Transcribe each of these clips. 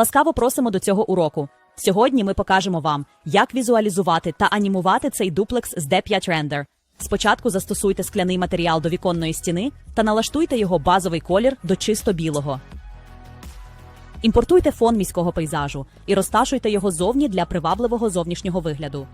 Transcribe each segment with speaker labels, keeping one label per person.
Speaker 1: Ласкаво просимо до цього уроку. Сьогодні ми покажемо вам, як візуалізувати та анімувати цей дуплекс з D5 Render. Спочатку застосуйте скляний матеріал до віконної стіни та налаштуйте його базовий колір до чисто білого. Імпортуйте фон міського пейзажу і розташуйте його зовні для привабливого зовнішнього вигляду.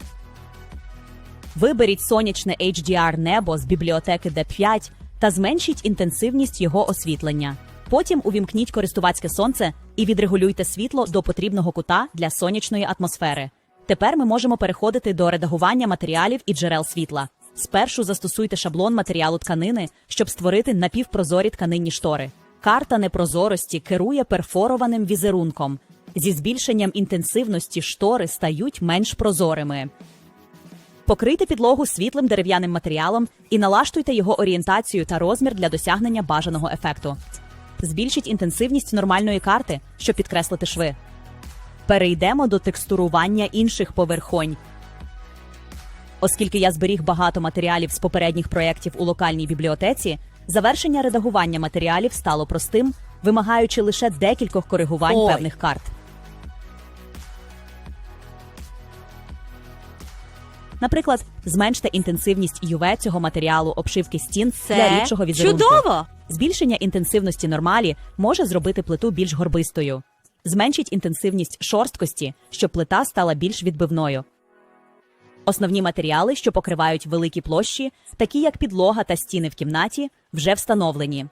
Speaker 1: Виберіть сонячне HDR небо з бібліотеки D5 та зменшіть інтенсивність його освітлення. Потім увімкніть користувацьке сонце і відрегулюйте світло до потрібного кута для сонячної атмосфери. Тепер ми можемо переходити до редагування матеріалів і джерел світла. Спершу застосуйте шаблон матеріалу тканини, щоб створити напівпрозорі тканинні штори. Карта непрозорості керує перфорованим візерунком. Зі збільшенням інтенсивності штори стають менш прозорими. Покрийте підлогу світлим дерев'яним матеріалом і налаштуйте його орієнтацію та розмір для досягнення бажаного ефекту. Збільшіть інтенсивність нормальної карти, щоб підкреслити шви. Перейдемо до текстурування інших поверхонь. Оскільки я зберіг багато матеріалів з попередніх проєктів у локальній бібліотеці, завершення редагування матеріалів стало простим, вимагаючи лише декількох коригувань
Speaker 2: Ой.
Speaker 1: певних карт. Наприклад, зменште інтенсивність UV цього матеріалу обшивки стін для рідшого візерунку.
Speaker 2: чудово!
Speaker 1: Збільшення інтенсивності нормалі може зробити плиту більш горбистою. Зменшіть інтенсивність шорсткості, щоб плита стала більш відбивною. Основні матеріали, що покривають великі площі, такі як підлога та стіни в кімнаті, вже встановлені.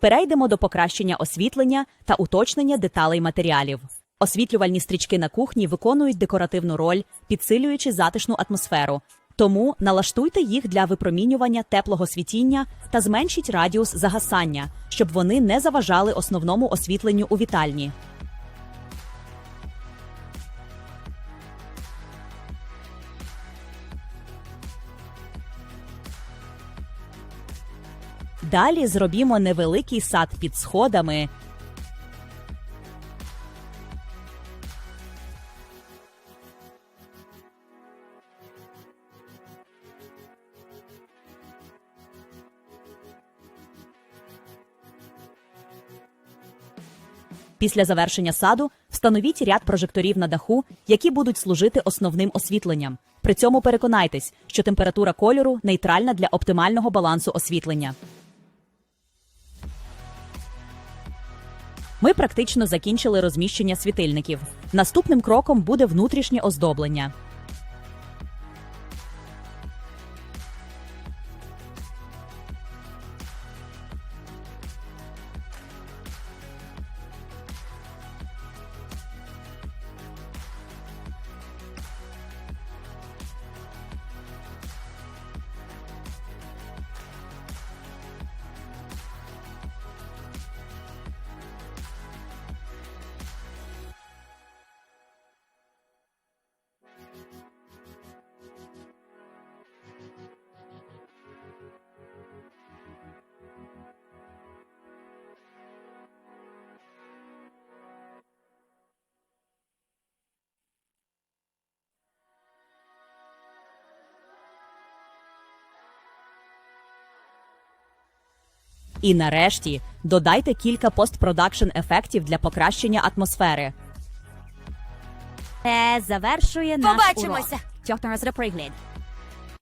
Speaker 1: Перейдемо до покращення освітлення та уточнення деталей матеріалів. Освітлювальні стрічки на кухні виконують декоративну роль, підсилюючи затишну атмосферу. Тому налаштуйте їх для випромінювання теплого світіння та зменшіть радіус загасання, щоб вони не заважали основному освітленню у вітальні. Далі зробімо невеликий сад під сходами. Після завершення саду встановіть ряд прожекторів на даху, які будуть служити основним освітленням. При цьому переконайтесь, що температура кольору нейтральна для оптимального балансу освітлення. Ми практично закінчили розміщення світильників. Наступним кроком буде внутрішнє оздоблення. І нарешті додайте кілька постпродакшн ефектів для покращення атмосфери.
Speaker 2: Це завершує наш урок. Побачимося! за пригляд.